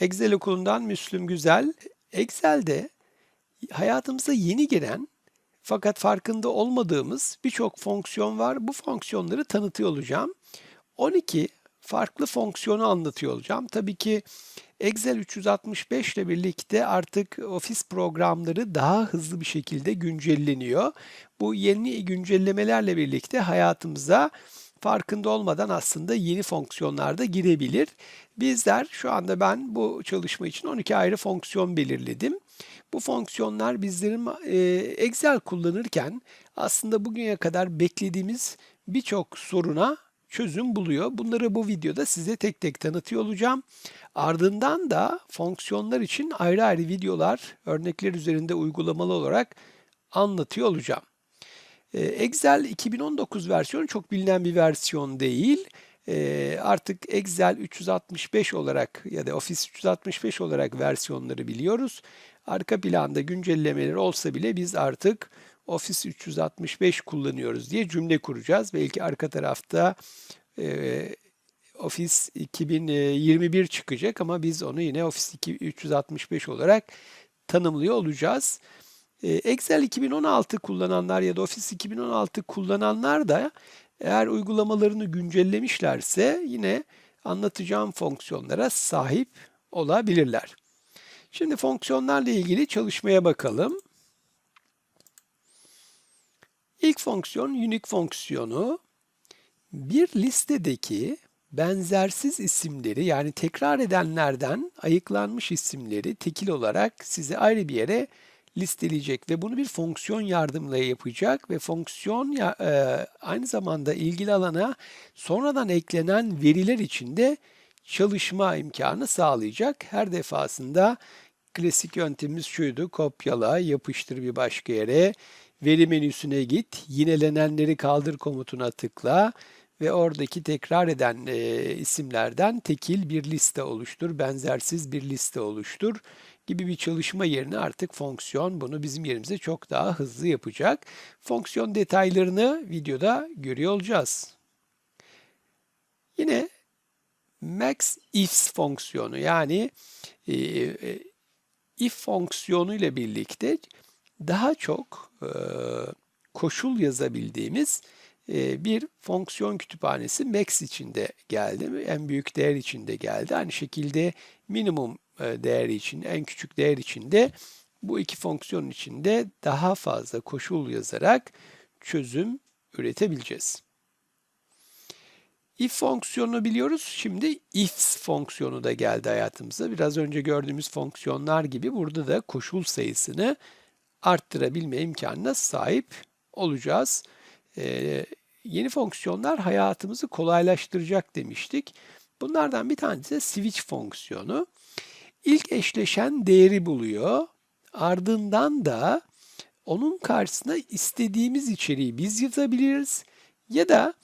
Excel okulundan Müslüm Güzel. Excel'de hayatımıza yeni giren fakat farkında olmadığımız birçok fonksiyon var. Bu fonksiyonları tanıtıyor olacağım. 12 farklı fonksiyonu anlatıyor olacağım. Tabii ki Excel 365 ile birlikte artık ofis programları daha hızlı bir şekilde güncelleniyor. Bu yeni güncellemelerle birlikte hayatımıza farkında olmadan aslında yeni fonksiyonlar da girebilir. Bizler şu anda ben bu çalışma için 12 ayrı fonksiyon belirledim. Bu fonksiyonlar bizlerin e, Excel kullanırken aslında bugüne kadar beklediğimiz birçok soruna çözüm buluyor. Bunları bu videoda size tek tek tanıtıyor olacağım. Ardından da fonksiyonlar için ayrı ayrı videolar, örnekler üzerinde uygulamalı olarak anlatıyor olacağım. Ee, Excel 2019 versiyonu çok bilinen bir versiyon değil. Ee, artık Excel 365 olarak ya da Office 365 olarak versiyonları biliyoruz. Arka planda güncellemeler olsa bile biz artık Office 365 kullanıyoruz diye cümle kuracağız. Belki arka tarafta e, Office 2021 çıkacak ama biz onu yine Office 365 olarak tanımlıyor olacağız. E, Excel 2016 kullananlar ya da Office 2016 kullananlar da eğer uygulamalarını güncellemişlerse yine anlatacağım fonksiyonlara sahip olabilirler. Şimdi fonksiyonlarla ilgili çalışmaya bakalım. İlk fonksiyon unique fonksiyonu bir listedeki benzersiz isimleri yani tekrar edenlerden ayıklanmış isimleri tekil olarak size ayrı bir yere listeleyecek ve bunu bir fonksiyon yardımıyla yapacak ve fonksiyon ya, e, aynı zamanda ilgili alana sonradan eklenen veriler içinde çalışma imkanı sağlayacak. Her defasında klasik yöntemimiz şuydu. Kopyala, yapıştır bir başka yere. Veri menüsüne git. Yinelenenleri kaldır komutuna tıkla ve oradaki tekrar eden e, isimlerden tekil bir liste oluştur, benzersiz bir liste oluştur gibi bir çalışma yerine artık fonksiyon bunu bizim yerimize çok daha hızlı yapacak. Fonksiyon detaylarını videoda görüyor olacağız. Yine max ifs fonksiyonu yani e, e, if fonksiyonu ile birlikte daha çok e, koşul yazabildiğimiz bir fonksiyon kütüphanesi max içinde geldi. En büyük değer içinde geldi. Aynı şekilde minimum e, değeri için, en küçük değer içinde bu iki fonksiyon içinde daha fazla koşul yazarak çözüm üretebileceğiz. If fonksiyonunu biliyoruz. Şimdi ifs fonksiyonu da geldi hayatımıza. Biraz önce gördüğümüz fonksiyonlar gibi burada da koşul sayısını arttırabilme imkanına sahip olacağız. Yeni fonksiyonlar hayatımızı kolaylaştıracak demiştik. Bunlardan bir tanesi switch fonksiyonu. İlk eşleşen değeri buluyor. Ardından da onun karşısına istediğimiz içeriği biz yazabiliriz ya da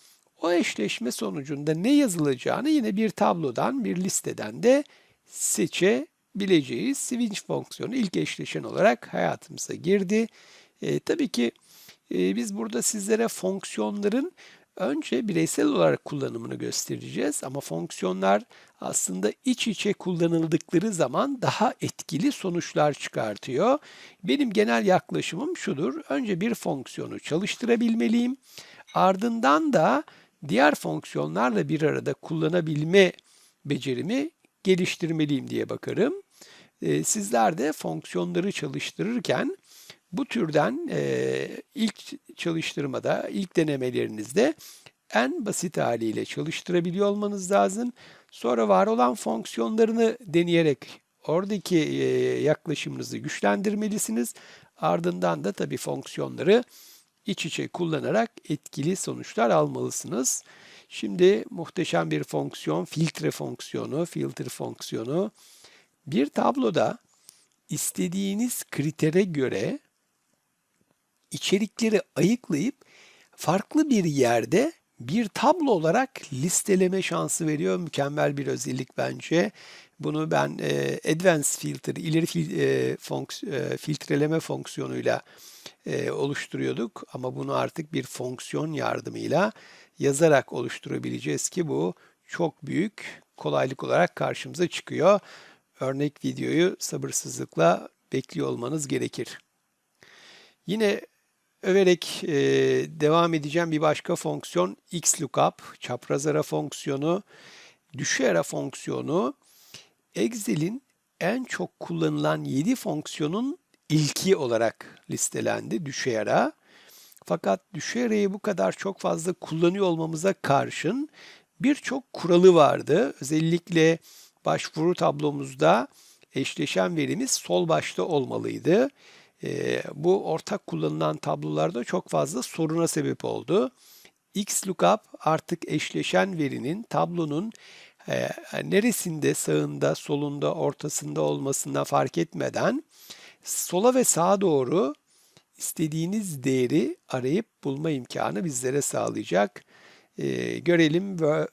o eşleşme sonucunda ne yazılacağını yine bir tablodan, bir listeden de seçebileceğiz. Switch fonksiyonu ilk eşleşen olarak hayatımıza girdi. E, tabii ki e, biz burada sizlere fonksiyonların önce bireysel olarak kullanımını göstereceğiz ama fonksiyonlar aslında iç içe kullanıldıkları zaman daha etkili sonuçlar çıkartıyor. Benim genel yaklaşımım şudur. Önce bir fonksiyonu çalıştırabilmeliyim. Ardından da diğer fonksiyonlarla bir arada kullanabilme becerimi geliştirmeliyim diye bakarım. Ee, sizler de fonksiyonları çalıştırırken bu türden e, ilk çalıştırmada, ilk denemelerinizde en basit haliyle çalıştırabiliyor olmanız lazım. Sonra var olan fonksiyonlarını deneyerek oradaki e, yaklaşımınızı güçlendirmelisiniz. Ardından da tabii fonksiyonları iç içe kullanarak etkili sonuçlar almalısınız. Şimdi muhteşem bir fonksiyon, filtre fonksiyonu, filtre fonksiyonu. Bir tabloda istediğiniz kritere göre içerikleri ayıklayıp farklı bir yerde bir tablo olarak listeleme şansı veriyor. Mükemmel bir özellik bence. Bunu ben e, Advanced Filter, ileri fil, e, fonks, e, filtreleme fonksiyonuyla e, oluşturuyorduk. Ama bunu artık bir fonksiyon yardımıyla yazarak oluşturabileceğiz ki bu çok büyük kolaylık olarak karşımıza çıkıyor. örnek videoyu sabırsızlıkla bekliyor olmanız gerekir. Yine överek e, devam edeceğim bir başka fonksiyon xlookup, çapraz ara fonksiyonu, düşey ara fonksiyonu. Excel'in en çok kullanılan 7 fonksiyonun ilki olarak listelendi düşey ara. Fakat düşey arayı bu kadar çok fazla kullanıyor olmamıza karşın birçok kuralı vardı. Özellikle başvuru tablomuzda eşleşen verimiz sol başta olmalıydı. E, bu ortak kullanılan tablolarda çok fazla soruna sebep oldu. XLOOKUP artık eşleşen verinin tablonun e, neresinde sağında, solunda, ortasında olmasına fark etmeden sola ve sağa doğru istediğiniz değeri arayıp bulma imkanı bizlere sağlayacak. E, görelim ve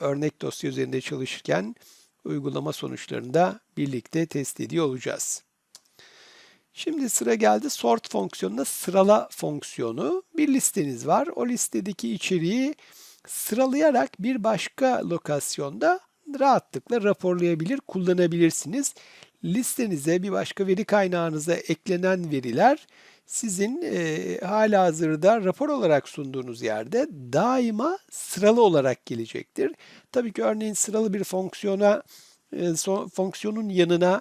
örnek dosya üzerinde çalışırken uygulama sonuçlarını da birlikte test ediyor olacağız. Şimdi sıra geldi sort fonksiyonuna sırala fonksiyonu. Bir listeniz var. O listedeki içeriği sıralayarak bir başka lokasyonda rahatlıkla raporlayabilir, kullanabilirsiniz. Listenize bir başka veri kaynağınıza eklenen veriler sizin e, hala hazırda rapor olarak sunduğunuz yerde daima sıralı olarak gelecektir. Tabii ki örneğin sıralı bir fonksiyona e, so, fonksiyonun yanına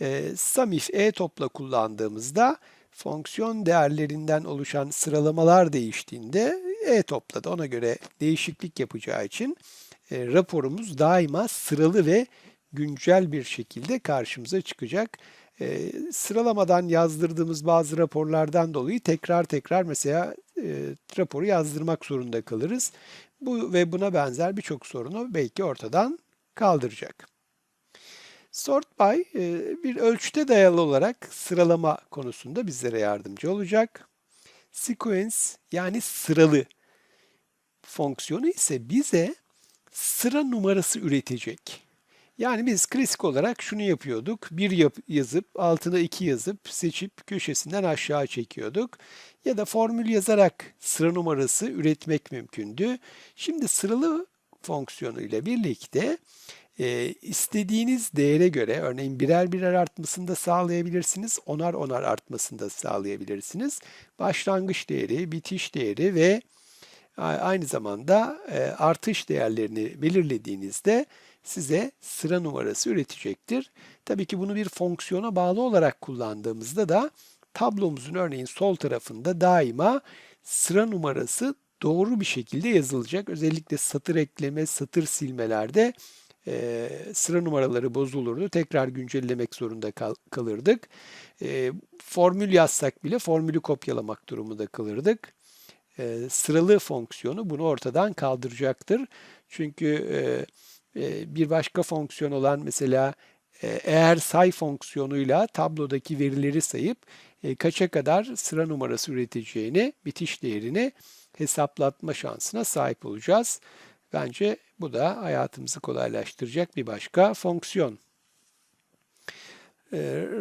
e, samif e topla kullandığımızda fonksiyon değerlerinden oluşan sıralamalar değiştiğinde e topladı. Ona göre değişiklik yapacağı için e, raporumuz daima sıralı ve güncel bir şekilde karşımıza çıkacak. E, sıralamadan yazdırdığımız bazı raporlardan dolayı tekrar tekrar mesela e, raporu yazdırmak zorunda kalırız. Bu ve buna benzer birçok sorunu belki ortadan kaldıracak. Sort by e, bir ölçüte dayalı olarak sıralama konusunda bizlere yardımcı olacak. Sequence yani sıralı fonksiyonu ise bize sıra numarası üretecek. Yani biz klasik olarak şunu yapıyorduk. Bir yap yazıp altına iki yazıp seçip köşesinden aşağı çekiyorduk. Ya da formül yazarak sıra numarası üretmek mümkündü. Şimdi sıralı fonksiyonu ile birlikte e, istediğiniz değere göre örneğin birer birer artmasını da sağlayabilirsiniz. Onar onar artmasını da sağlayabilirsiniz. Başlangıç değeri, bitiş değeri ve aynı zamanda e, artış değerlerini belirlediğinizde size sıra numarası üretecektir. Tabii ki bunu bir fonksiyona bağlı olarak kullandığımızda da tablomuzun örneğin sol tarafında daima sıra numarası doğru bir şekilde yazılacak. Özellikle satır ekleme, satır silmelerde e, sıra numaraları bozulurdu. Tekrar güncellemek zorunda kal kalırdık. E, formül yazsak bile formülü kopyalamak durumunda kalırdık. E, sıralı fonksiyonu bunu ortadan kaldıracaktır. Çünkü e, e, bir başka fonksiyon olan mesela e, eğer say fonksiyonuyla tablodaki verileri sayıp e, kaça kadar sıra numarası üreteceğini, bitiş değerini hesaplatma şansına sahip olacağız. Bence bu da hayatımızı kolaylaştıracak bir başka fonksiyon.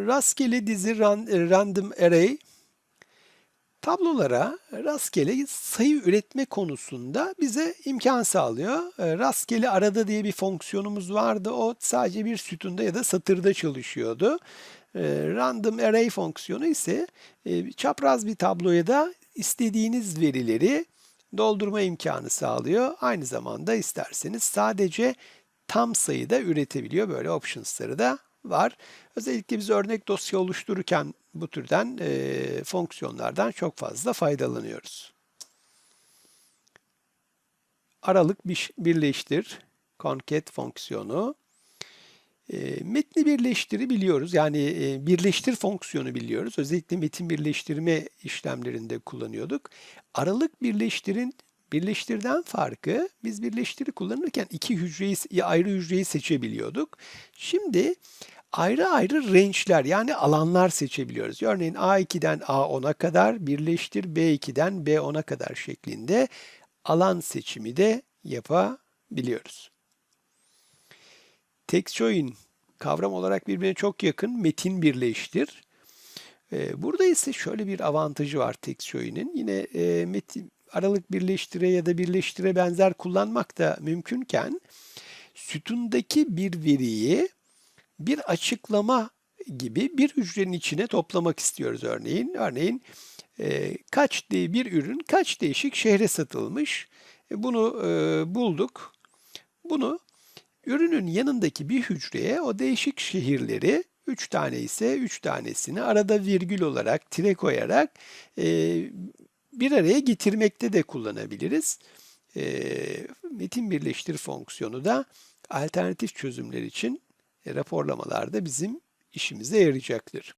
Rastgele dizi random array tablolara rastgele sayı üretme konusunda bize imkan sağlıyor. Ee, rastgele arada diye bir fonksiyonumuz vardı. O sadece bir sütunda ya da satırda çalışıyordu. Ee, random array fonksiyonu ise e, çapraz bir tabloya da istediğiniz verileri doldurma imkanı sağlıyor. Aynı zamanda isterseniz sadece tam sayıda üretebiliyor. Böyle options'ları da var. Özellikle biz örnek dosya oluştururken bu türden e, fonksiyonlardan çok fazla faydalanıyoruz. Aralık bir, birleştir, concat fonksiyonu. Metni birleştiri biliyoruz. Yani birleştir fonksiyonu biliyoruz. Özellikle metin birleştirme işlemlerinde kullanıyorduk. Aralık birleştirin Birleştirden farkı biz birleştiri kullanırken iki hücreyi ayrı hücreyi seçebiliyorduk. Şimdi ayrı ayrı range'ler yani alanlar seçebiliyoruz. Örneğin A2'den A10'a kadar birleştir B2'den B10'a kadar şeklinde alan seçimi de yapabiliyoruz. Text join kavram olarak birbirine çok yakın metin birleştir. Ee, burada ise şöyle bir avantajı var text join'in. Yine e, metin aralık birleştire ya da birleştire benzer kullanmak da mümkünken sütundaki bir veriyi bir açıklama gibi bir hücrenin içine toplamak istiyoruz örneğin. Örneğin e, kaç de bir ürün kaç değişik şehre satılmış. E, bunu bulduk. Bunu ürünün yanındaki bir hücreye o değişik şehirleri 3 tane ise 3 tanesini arada virgül olarak tire koyarak e, bir araya getirmekte de kullanabiliriz. E, metin birleştir fonksiyonu da alternatif çözümler için e, raporlamalarda bizim işimize yarayacaktır.